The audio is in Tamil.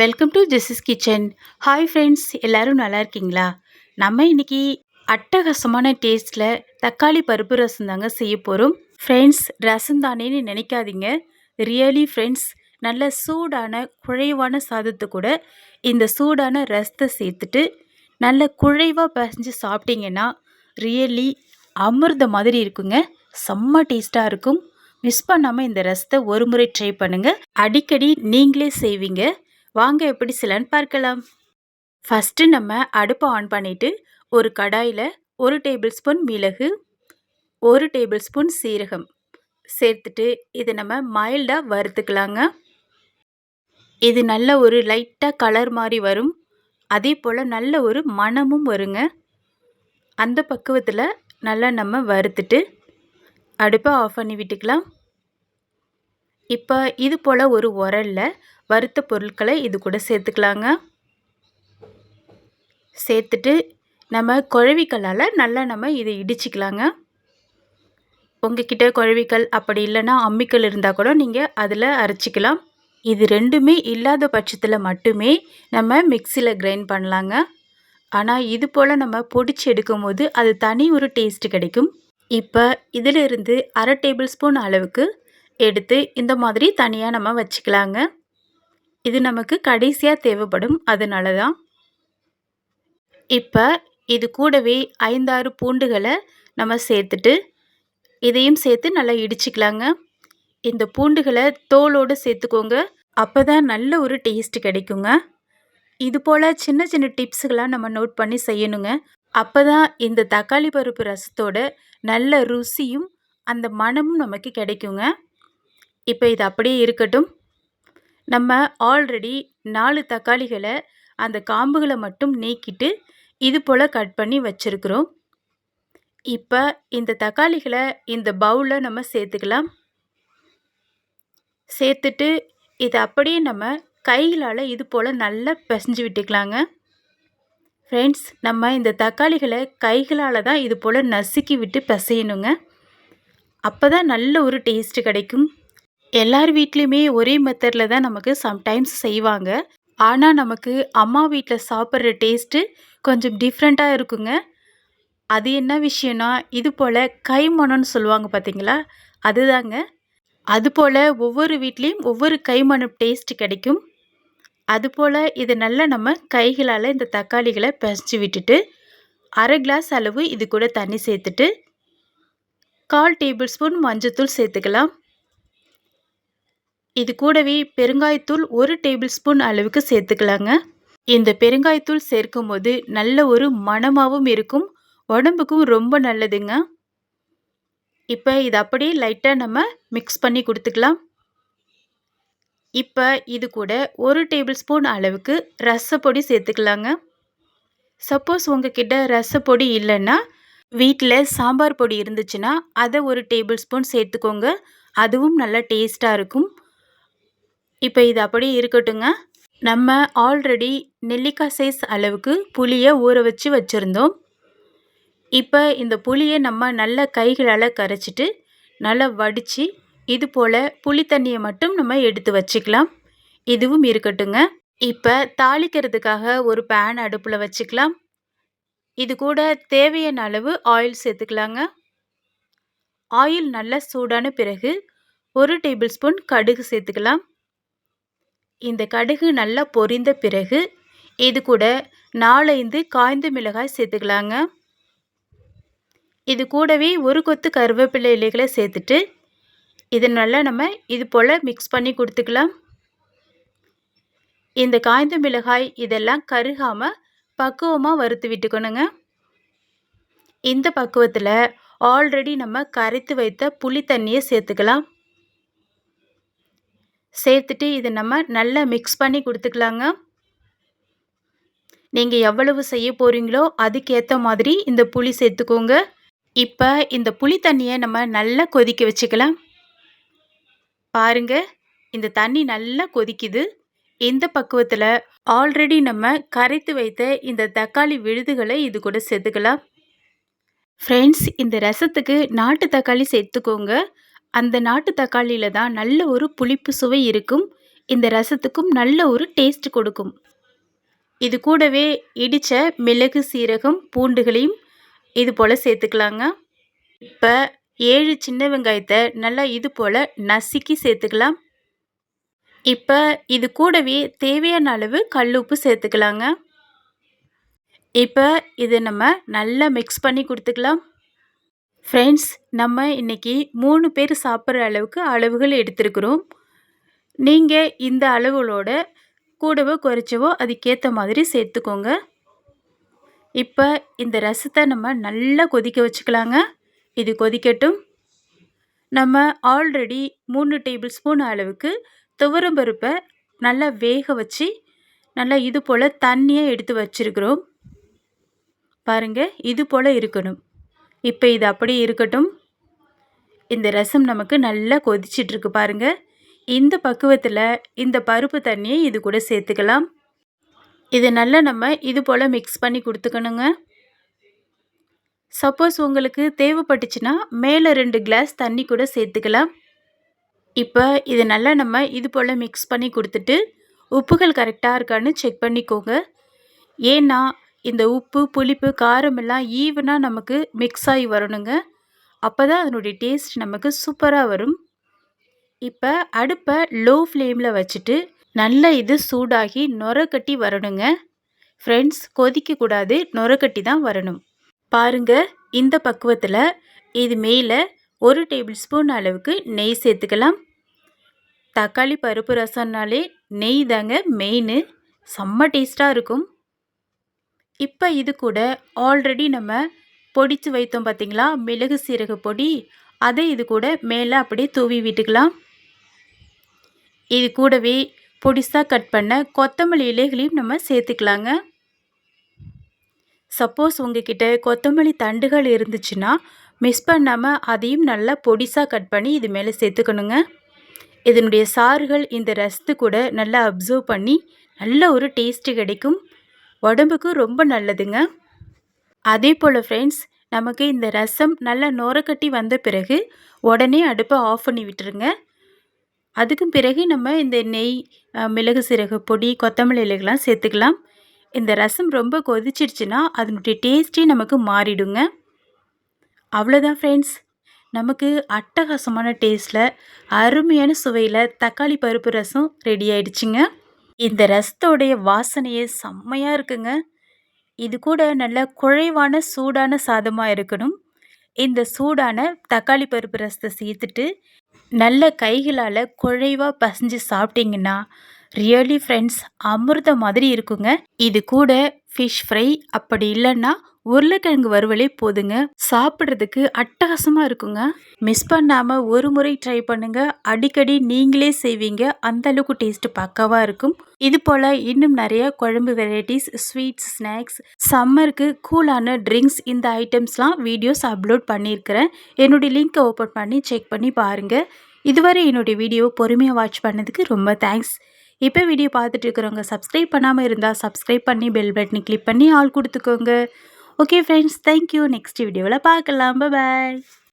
Welcome to Jessy's kitchen hi friends எல்லோரும் நல்லா இருக்கீங்களா? நம்ம இன்னைக்கு அட்டகாசமான டேஸ்ட்டில் தக்காளி பருப்பு ரசம் தாங்க செய்ய போகிறோம் ஃப்ரெண்ட்ஸ் ரசம் தானேன்னு நினைக்காதீங்க. ரியலி ஃப்ரெண்ட்ஸ் நல்ல சூடான குழைவான சாதத்தை கூட இந்த சூடான ரசத்தை சேர்த்துட்டு நல்ல குழைவாக பசஞ்சு சாப்பிட்டீங்கன்னா ரியலி அமிர்த மாதிரி இருக்குங்க. செம்ம டேஸ்ட்டாக இருக்கும். மிஸ் பண்ணாமல் இந்த ரசத்தை ஒரு முறை ட்ரை பண்ணுங்கள் அடிக்கடி நீங்களே செய்வீங்க. வாங்க எப்படி சிலன்னு பார்க்கலாம். ஃபஸ்ட்டு நம்ம அடுப்பை ஆன் பண்ணிவிட்டு ஒரு கடாயில் ஒரு டேபிள் ஸ்பூன் மிளகு ஒரு டேபிள் ஸ்பூன் சீரகம். சேர்த்துட்டு இதை நம்ம மைல்டாக வறுத்துக்கலாங்க. இது நல்ல ஒரு லைட்டாக கலர் மாதிரி வரும். அதே போல் நல்ல ஒரு மணமும் வருங்க. அந்த பக்குவத்தில் நல்லா நம்ம வறுத்துட்டு அடுப்பை ஆஃப் பண்ணி விட்டுக்கலாம். இப்போ இது போல் ஒரு உரலில் வறுத்த பொருட்களை இது கூட சேர்த்துக்கலாங்க. சேர்த்துட்டு நம்ம குழவிக்கல்லால் நல்லா நம்ம இதை இடிச்சிக்கலாங்க. உங்ககிட்ட குழவிக்கல் அப்படி இல்லைன்னா அம்மிக்கல் இருந்தால் கூட நீங்கள் அதில் அரைச்சிக்கலாம். இது ரெண்டுமே இல்லாத பட்சத்தில் மட்டுமே நம்ம மிக்சியில் கிரைண்ட் பண்ணலாங்க. ஆனால் இது போல் நம்ம பொடிச்சு எடுக்கும் போது அது தனி ஒரு டேஸ்ட்டு கிடைக்கும். இப்போ இதிலிருந்து அரை டேபிள் ஸ்பூன் அளவுக்கு எடுத்து இந்த மாதிரி தனியாக நம்ம வச்சுக்கலாங்க. இது நமக்கு கடைசியாக தேவைப்படும். அதனால தான் இப்போ இது கூடவே ஐந்தாறு பூண்டுகளை நம்ம சேர்த்துட்டு இதையும் சேர்த்து நல்லா இடிச்சிக்கலாங்க. இந்த பூண்டுகளை தோலோடு சேர்த்துக்கோங்க. அப்போ தான் நல்ல ஒரு டேஸ்ட் கிடைக்குங்க. இது போல் சின்ன சின்ன டிப்ஸுகளாக நம்ம நோட் பண்ணி செய்யணுங்க. அப்போ தான் இந்த தக்காளி பருப்பு ரசத்தோட நல்ல ருசியும் அந்த மனமும் நமக்கு கிடைக்குங்க. இப்போ இது அப்படியே இருக்கட்டும். நம்ம ஆல்ரெடி நாலு தக்காளிகளை அந்த காம்புகளை மட்டும் நீக்கிட்டு இது போல் கட் பண்ணி வச்சுருக்குறோம். இப்போ இந்த தக்காளிகளை இந்த பவுலில் நம்ம சேர்த்துக்கலாம். சேர்த்துட்டு இதை அப்படியே நம்ம கைகளால் இது போல் நல்லா பிசைஞ்சு விட்டுக்கலாங்க. ஃப்ரெண்ட்ஸ் நம்ம இந்த தக்காளிகளை கைகளால் தான் இது போல் நசுக்கி விட்டு பிசையணுங்க. அப்போ தான் நல்ல ஒரு டேஸ்ட்டு கிடைக்கும். எல்லார் வீட்லேயுமே ஒரே மெத்தடில் தான் நமக்கு சம்டைம்ஸ் செய்வாங்க. ஆனால் நமக்கு அம்மா வீட்டில் சாப்பிட்ற டேஸ்ட்டு கொஞ்சம் டிஃப்ரெண்ட்டாக இருக்குங்க. அது என்ன விஷயம்னா இது போல் கைமணம்னு சொல்லுவாங்க பார்த்தீங்களா அதுதாங்க. அதுபோல் ஒவ்வொரு வீட்லேயும் ஒவ்வொரு கைமணம் டேஸ்ட் கிடைக்கும். அதுபோல் இது நல்லா நம்ம கைகளால் இந்த தக்காளிகளை பிசைஞ்சு விட்டுட்டு அரை கிளாஸ் அளவு இது கூட தண்ணி சேர்த்துட்டு கால் டேபிள் ஸ்பூன் மஞ்சத்தூள் சேர்த்துக்கலாம். இது கூடவே பெருங்காயத்தூள் ஒரு டேபிள் ஸ்பூன் அளவுக்கு சேர்த்துக்கலாங்க. இந்த பெருங்காயத்தூள் சேர்க்கும் போது நல்ல ஒரு மணமாகவும் இருக்கும் உடம்புக்கும் ரொம்ப நல்லதுங்க. இப்போ இது அப்படியே லைட்டாக நம்ம மிக்ஸ் பண்ணி கொடுத்துக்கலாம். இப்போ இது கூட ஒரு டேபிள் ஸ்பூன் அளவுக்கு ரசப்பொடி சேர்த்துக்கலாங்க. சப்போஸ் உங்ககிட்ட ரசப்பொடி இல்லைன்னா வீட்டில் சாம்பார் பொடி இருந்துச்சுன்னா அதை ஒரு டேபிள் ஸ்பூன் சேர்த்துக்கோங்க. அதுவும் நல்லா டேஸ்ட்டாக இருக்கும். இப்போ இது அப்படியே இருக்கட்டுங்க. நம்ம ஆல்ரெடி நெல்லிக்காய் சைஸ் அளவுக்கு புளியை ஊற வச்சு வச்சுருந்தோம். இப்போ இந்த புளியை நம்ம நல்ல கைகளால் கரைச்சிட்டு நல்லா வடித்து இது போல் புளி தண்ணியை மட்டும் நம்ம எடுத்து வச்சுக்கலாம். இதுவும் இருக்கட்டுங்க. இப்போ தாளிக்கிறதுக்காக ஒரு பேன் அடுப்பில் வச்சுக்கலாம். இது கூட தேவையான அளவு ஆயில் சேர்த்துக்கலாங்க. ஆயில் நல்லா சூடான பிறகு ஒரு டேபிள் ஸ்பூன் கடுகு சேர்த்துக்கலாம். இந்த கடுகு நல்லா பொரிந்த பிறகு இது கூட நாலைந்து காய்ந்த மிளகாய் சேர்த்துக்கலாங்க. இது கூடவே ஒரு கொத்து கருவேப்பிலை இலைகளை சேர்த்துட்டு இது நல்லா நம்ம இது போல் மிக்ஸ் பண்ணி கொடுத்துக்கலாம். இந்த காய்ந்த மிளகாய் இதெல்லாம் கருகாமல் பக்குவமாக வறுத்து விட்டுக்கணுங்க. இந்த பக்குவத்தில் ஆல்ரெடி நம்ம கரைத்து வைத்த புளி தண்ணியை சேர்த்துக்கலாம். சேர்த்துட்டு இதை நம்ம நல்லா மிக்ஸ் பண்ணி கொடுத்துக்கலாங்க. நீங்கள் எவ்வளவு செய்ய போகிறீங்களோ அதுக்கேற்ற மாதிரி இந்த புளி சேர்த்துக்கோங்க. இப்போ இந்த புளி தண்ணியை நம்ம நல்லா கொதிக்க வச்சுக்கலாம். பாருங்கள் இந்த தண்ணி நல்லா கொதிக்குது. இந்த பக்குவத்தில் ஆல்ரெடி நம்ம கரைத்து வைத்த இந்த தக்காளி விழுதுகளை இது கூட சேர்த்துக்கலாம். ஃப்ரெண்ட்ஸ் இந்த ரசத்துக்கு நாட்டு தக்காளி சேர்த்துக்கோங்க. அந்த நாட்டு தக்காளியில் தான் நல்ல ஒரு புளிப்பு சுவை இருக்கும். இந்த ரசத்துக்கும் நல்ல ஒரு டேஸ்ட் கொடுக்கும். இது கூடவே இடித்த மிளகு சீரகம் பூண்டுகளையும் இது போல் சேர்த்துக்கலாங்க. இப்போ ஏழு சின்ன வெங்காயத்தை நல்லா இது போல் நசுக்கி சேர்த்துக்கலாம். இப்போ இது கூடவே தேவையான அளவு கல் உப்பு சேர்த்துக்கலாங்க. இப்போ இதை நம்ம நல்லா மிக்ஸ் பண்ணி கொடுத்துக்கலாம். ஃப்ரெண்ட்ஸ் நம்ம இன்றைக்கி மூணு பேர் சாப்பிட்ற அளவுக்கு அளவுகள் எடுத்துருக்குறோம். நீங்கள் இந்த அளவுகளோட கூடவோ குறைச்சவோ அதுக்கேற்ற மாதிரி சேர்த்துக்கோங்க. இப்போ இந்த ரசத்தை நம்ம நல்லா கொதிக்க வச்சுக்கலாங்க. இது கொதிக்கட்டும். நம்ம ஆல்ரெடி மூணு டேபிள் ஸ்பூன் அளவுக்கு துவரம்பருப்பை நல்லா வேக வச்சு நல்லா இது போல் தண்ணியாக எடுத்து வச்சுருக்குறோம். பாருங்கள் இது போல் இருக்கணும். இப்போ இது அப்படியே இருக்கட்டும். இந்த ரசம் நமக்கு நல்லா கொதிச்சிட்ருக்கு பாருங்கள் இந்த பக்குவத்தில் இந்த பருப்பு தண்ணியை இது கூட சேர்த்துக்கலாம். இதை நல்லா நம்ம இது போல் மிக்ஸ் பண்ணி கொடுத்துக்கணுங்க. சப்போஸ் உங்களுக்கு தேவைப்பட்டுச்சுன்னா மேலே ரெண்டு கிளாஸ் தண்ணி கூட சேர்த்துக்கலாம். இப்போ இது நல்லா நம்ம இது போல் மிக்ஸ் பண்ணி கொடுத்துட்டு உப்புகள் கரெக்டாக இருக்கான்னு செக் பண்ணிக்கோங்க. ஏன்னா இந்த உப்பு புளிப்பு காரம் எல்லாம் ஈவனாக நமக்கு மிக்ஸ் ஆகி வரணுங்க. அப்போ தான் அதனுடைய டேஸ்ட் நமக்கு சூப்பராக வரும். இப்போ அடுப்பை லோ ஃப்ளேமில் வச்சுட்டு நல்லா இது சூடாகி நொர வரணுங்க. ஃப்ரெண்ட்ஸ் கொதிக்கக்கூடாது நொர தான் வரணும். பாருங்க இந்த பக்குவத்தில் இது மேலே ஒரு டேபிள் ஸ்பூன் அளவுக்கு நெய் சேர்த்துக்கலாம். தக்காளி பருப்பு ரசம்னாலே நெய் தாங்க மெயின் செம்ம டேஸ்ட்டாக இருக்கும். இப்போ இது கூட ஆல்ரெடி நம்ம பொடித்து வைத்தோம் பார்த்திங்களா மிளகு சீரக பொடி. அதை இது கூட மேலே அப்படியே தூவி விட்டுக்கலாம். இது கூடவே பொடிசாக கட் பண்ண கொத்தமல்லி இலைகளையும் நம்ம சேர்த்துக்கலாங்க. சப்போஸ் உங்ககிட்ட கொத்தமல்லி தண்டுகள் இருந்துச்சுன்னா மிஸ் பண்ணாமல் அதையும் நல்லா பொடிசாக கட் பண்ணி இது மேலே சேர்த்துக்கணுங்க. இதனுடைய சாறுகள் இந்த ரசத்து கூட நல்லா அப்சர்வ் பண்ணி நல்ல ஒரு டேஸ்ட்டு கிடைக்கும். உடம்புக்கு ரொம்ப நல்லதுங்க. அதே போல் ஃப்ரெண்ட்ஸ் நமக்கு இந்த ரசம் நல்லா நோரக்கட்டி வந்த பிறகு உடனே அடுப்பை ஆஃப் பண்ணி விட்டுருங்க. அதுக்கும் பிறகு நம்ம இந்த நெய் மிளகு சீரக பொடி கொத்தமல்லி இலைகள்லாம் சேர்த்துக்கலாம். இந்த ரசம் ரொம்ப கொதிச்சிடுச்சுன்னா அதனுடைய டேஸ்ட்டே நமக்கு மாறிடுங்க. அவ்வளோதான் ஃப்ரெண்ட்ஸ் நமக்கு அட்டகாசமான டேஸ்ட்டில் அருமையான சுவையில் தக்காளி பருப்பு ரசம் ரெடி ஆயிடுச்சுங்க. இந்த ரசத்தோடைய வாசனையே செம்மையாக இருக்குங்க. இது கூட நல்ல குழைவான சூடான சாதமாக இருக்கணும். இந்த சூடான தக்காளி பருப்பு ரசத்தை சேர்த்துட்டு நல்ல கைகளால் குழைவாக பசைஞ்சு சாப்பிட்டிங்கன்னா ரியலி ஃப்ரெண்ட்ஸ் அமிர்தம் மாதிரி இருக்குங்க. இது கூட ஃபிஷ் ஃப்ரை அப்படி இல்லைன்னா உருளைக்கிழங்கு வறுவலே போதுங்க. சாப்பிட்றதுக்கு அட்டகாசமாக இருக்குங்க. மிஸ் பண்ணாமல் ஒரு முறை ட்ரை பண்ணுங்க. அடிக்கடி நீங்களே செய்வீங்க. அந்த அளவுக்கு டேஸ்ட் பக்காவாக இருக்கும். இது போல் இன்னும் நிறைய குழம்பு வெரைட்டிஸ் ஸ்வீட்ஸ் ஸ்நாக்ஸ் சம்மருக்கு கூலான ட்ரிங்க்ஸ் இந்த ஐட்டம்ஸ்லாம் வீடியோஸ் அப்லோட் பண்ணியிருக்கிறேன். என்னுடைய லிங்க்கை ஓப்பன் பண்ணி செக் பண்ணி பாருங்கள் இதுவரை என்னுடைய வீடியோ பொறுமையாக வாட்ச் பண்ணதுக்கு ரொம்ப தேங்க்ஸ் இப்போ வீடியோ பார்த்துட்டு இருக்கிறவங்க சப்ஸ்கிரைப் பண்ணாமல் இருந்தால் சப்ஸ்கிரைப் பண்ணி பெல் பட்டனை கிளிக் பண்ணி ஆள் கொடுத்துக்கோங்க. ஓகே ஃப்ரெண்ட்ஸ் தேங்க்யூ நெக்ஸ்ட் வீடியோவில் பார்க்கலாம். பாய்